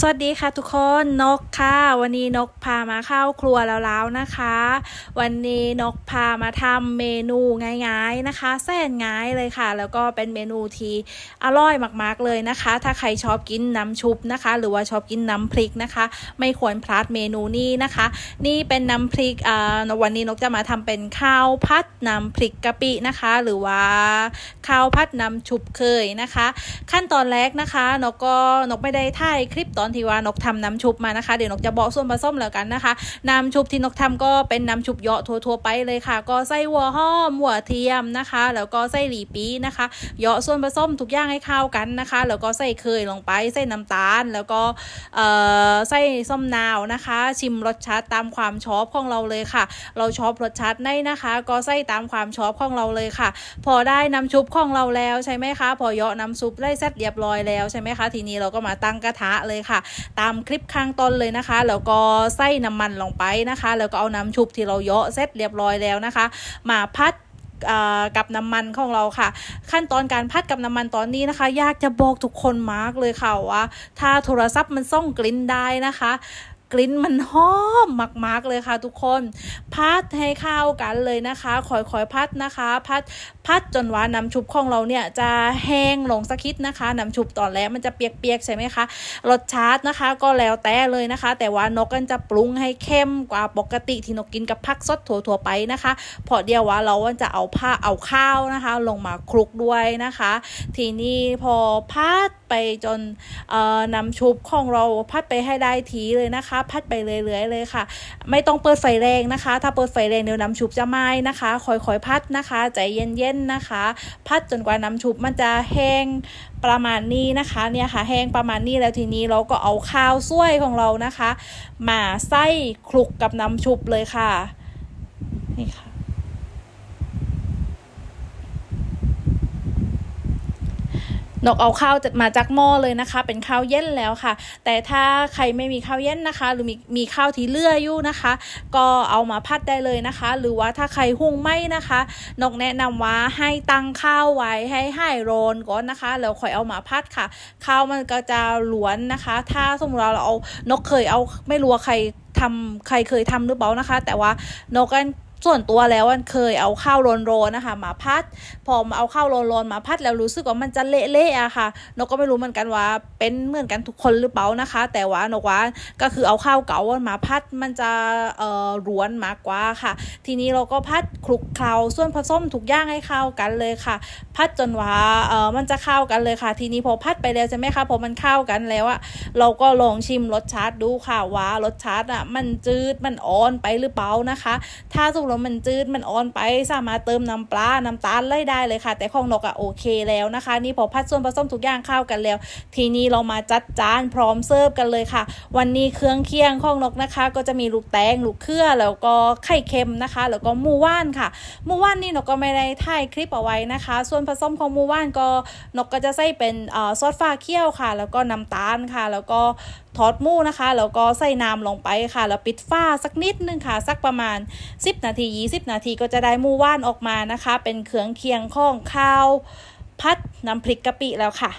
สวัสดีค่ะทุกคนนกค่ะ วันนี้นกพามาเข้าครัวแล้วแล้วนะคะ วันนี้นกพามาทำเมนูง่ายๆนะคะ แสนง่ายเลยค่ะ แล้วก็เป็นเมนูที่อร่อยมากๆเลยนะคะ ถ้าใครชอบกินน้ำชุบนะคะ หรือว่าชอบกินน้ำพริกนะคะ ไม่ควรพลาดเมนูนี้นะคะ นี่เป็นน้ำพริกอ่าวันนี้นกจะมาทำเป็นข้าวพัดน้ำพริกกะปินะคะ หรือว่าข้าวพัดน้ำชุบเคยนะคะ ขั้นตอนแรกนะคะนกก็นกไม่ได้ถ่ายคลิปตอนที่ว่านกทำน้ำชุบมานะคะ เดี๋ยวนกจะบอกส่วนผสมแล้วกันนะคะ น้ำชุบที่นกทำก็เป็นน้ำชุบเยาะทั่วๆไปเลยค่ะ ก็ใส่หัวหอมหัวเทียมนะคะ แล้วก็ใส่หลีปีนะคะเยาะส่วนผสมทุกอย่างให้เข้ากันนะคะ แล้วก็ใส่เคยลงไปใส่น้ำตาล แล้วก็ใส่ส้มนาวนะคะ ชิมรสชาติตามความชอบของเราเลยค่ะ เราชอบรสชาติไหนนะคะ ก็ใส่ตามความชอบของเราเลยค่ะ พอได้น้ำชุบของเราแล้วใช่ไหมคะ พอเยาะน้ำซุปได้เสร็จเรียบร้อยแล้วใช่ไหมคะ ทีนี้เราก็มาตั้งกระทะเลยค่ะ ตามคลิปข้างต้นเลยนะคะ แล้วก็ใส่น้ำมันลงไปนะคะ แล้วก็เอาน้ำชุบที่เราเยาะเสร็จเรียบร้อยแล้วนะคะ มาพัดกับน้ำมันของเราค่ะ ขั้นตอนการพัดกับน้ำมันตอนนี้นะคะ ยากจะบอกทุกคนมากเลยค่ะว่าถ้าโทรศัพท์มันส่งกลิ่นได้นะคะ กลิ่นมันหอมมาก ๆ เลยค่ะทุกคนพัดให้เข้ากันเลยนะคะคอยๆพัดนะคะพัดพัดจนว่าน้ำชุบของเราเนี่ยจะแห้งลงสักคิดนะคะน้ำชุบตอนแรกมันจะเปียกๆใช่ไหมคะรสชาตินะคะก็แล้วแต่เลยนะคะ แต่ว่านกกันจะปรุงให้เข้มกว่าปกติที่นกกินกับผักสดถั่วๆไปนะคะเพราะเดียวว่าเราจะเอาผ้าเอาข้าวนะคะ ลงมาคลุกด้วยนะคะ ทีนี้พอพัดไปจนเอ่อน้ำชุบของเราพัดไปให้ได้ทีเลยนะคะพัดไปเรื่อยๆเลยค่ะ ไม่ต้องเปิดไฟแรงนะคะ ถ้าเปิดไฟแรงเดี๋ยวน้ำชุบจะไหม้นะคะค่อยๆพัดนะคะ ใจเย็นๆนะคะ พัดจนกว่าน้ำชุบมันจะแห้งประมาณนี้นะคะเนี่ยค่ะแห้งประมาณนี้แล้วทีนี้เราก็เอาข้าวซ้วยของเรานะคะ มาใส่คลุกกับน้ำชุบเลยค่ะนี่ค่ะ นกเอาข้าวจะมาจากหม้อเลยนะคะ เป็นข้าวเย็นแล้วค่ะ แต่ถ้าใครไม่มีข้าวเย็นนะคะ หรือมีมีข้าวที่เลืออยู่นะคะ ก็เอามาพัดได้เลยนะคะ หรือว่าถ้าใครหุงไม่นะคะ นกแนะนำว่าให้ตั้งข้าวไว้ให้ให้โรนก่อนนะคะแล้วค่อยเอามาพัดค่ะ ข้าวมันก็จะหลวนนะคะ ถ้าสมมติเราเอานกเคยเอาไม่รู้ว่าใครทำใครเคยทำหรือเปล่านะคะ แต่ว่านกกัน ส่วนตัวแล้วมันเคยเอาข้าวรนโรนๆนะคะ มาพัด พอมาเอาข้าวรนโรนๆมาพัดแล้วรู้สึกว่ามันจะเละๆอะค่ะนกก็ไม่รู้เหมือนกันว่าเป็นเหมือนกันทุกคนหรือเปล่านะคะ แต่ว่านกว่าก็คือเอาข้าวเก่ามาพัดมันจะเอ่อร้วนมากกว่าค่ะ ทีนี้เราก็พัดคลุกเคล้าส่วนผสมทุกอย่างให้เข้ากันเลยค่ะ พัดจนว่าเอ่อมันจะเข้ากันเลยค่ะ ทีนี้พอพัดไปแล้วใช่ไหมคะพอมันเข้ากันแล้วอะเราก็ลองชิมรสชาติดูค่ะว่ารสชาติอะมันจืดมันอ่อนไปหรือเปล่านะคะ ถ้าสมมติว่ามันจืดมันอ่อนไป สามารถเติมน้ำปลา น้ำตาลไล่ได้เลยค่ะ แต่ของนกอะโอเคแล้วนะคะ นี่พอพัดส่วนผสมทุกอย่างเข้ากันแล้ว ทีนี้เรามาจัดจานพร้อมเสิร์ฟกันเลยค่ะ วันนี้เครื่องเคียงของนกนะคะ ก็จะมีลูกแตงลูกเครือแล้วก็ไข่เค็มนะคะ แล้วก็มูว่านค่ะมูว่านนี่นกก็ไม่ได้ถ่ายคลิปเอาไว้นะคะ ส่วนผสมของมูว่านก็นกก็จะใส่เป็นซอสฟ้าเคี่ยวค่ะ แล้วก็น้ำตาลค่ะ แล้วก็ทอดมูนะคะ แล้วก็ใส่น้ำลงไปค่ะ แล้วปิดฝ้าสักนิดนึงค่ะ สักประมาณ 10 นาที 20 นาทีก็จะได้มูว่านออกมานะคะ เป็นเครื่องเคียงของข้าวพัดน้ำพริกกะปิแล้วค่ะ